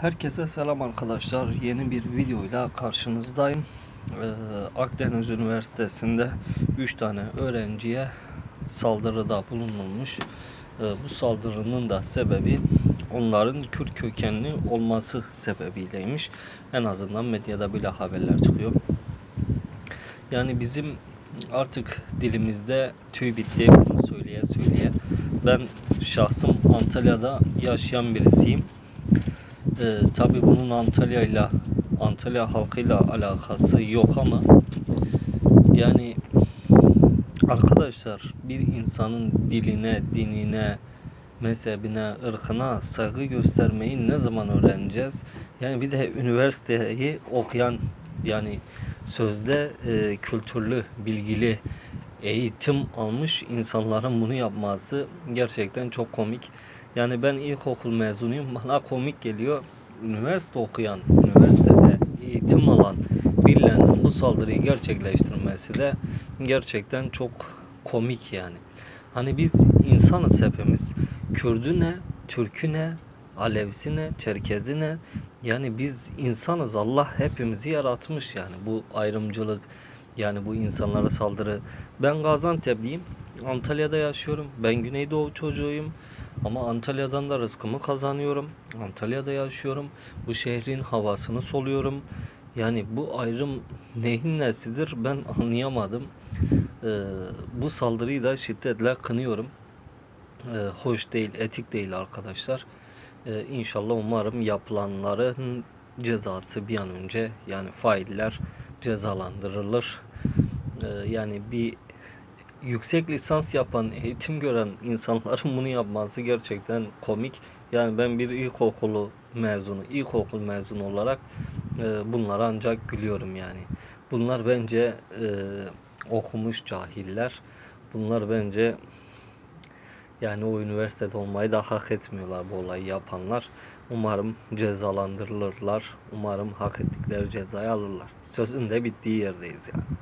Herkese selam arkadaşlar. Yeni bir videoyla karşınızdayım. Ee, Akdeniz Üniversitesi'nde 3 tane öğrenciye saldırıda bulunulmuş. Ee, bu saldırının da sebebi onların Kürt kökenli olması sebebiyleymiş. En azından medyada böyle haberler çıkıyor. Yani bizim artık dilimizde tüy bitti bunu söyleye söyleye. Ben şahsım Antalya'da yaşayan birisiyim. Ee, tabii bunun Antalya ile Antalya halkıyla alakası yok ama yani arkadaşlar bir insanın diline, dinine, mezhebine, ırkına saygı göstermeyi ne zaman öğreneceğiz? Yani bir de üniversiteyi okuyan yani sözde e, kültürlü, bilgili, eğitim almış insanların bunu yapması gerçekten çok komik. Yani ben ilkokul mezunuyum. Bana komik geliyor. Üniversite okuyan, üniversitede eğitim alan birilerinin bu saldırıyı gerçekleştirmesi de gerçekten çok komik yani. Hani biz insanız hepimiz. Kürdü ne, Türkü ne, Alevisi ne, Çerkezi ne? Yani biz insanız. Allah hepimizi yaratmış yani. Bu ayrımcılık, yani bu insanlara saldırı. Ben Gaziantep'liyim. Antalya'da yaşıyorum. Ben Güneydoğu çocuğuyum. Ama Antalya'dan da rızkımı kazanıyorum. Antalya'da yaşıyorum. Bu şehrin havasını soluyorum. Yani bu ayrım neyin nesidir ben anlayamadım. Ee, bu saldırıyı da şiddetle kınıyorum. Ee, hoş değil, etik değil arkadaşlar. Ee, inşallah umarım yapılanların cezası bir an önce yani failler cezalandırılır. Ee, yani bir yüksek lisans yapan, eğitim gören insanların bunu yapması gerçekten komik. Yani ben bir ilkokulu mezunu, ilkokul mezunu olarak e, bunlara ancak gülüyorum yani. Bunlar bence e, okumuş cahiller. Bunlar bence yani o üniversitede olmayı da hak etmiyorlar bu olayı yapanlar. Umarım cezalandırılırlar. Umarım hak ettikleri cezayı alırlar. Sözün de bittiği yerdeyiz yani.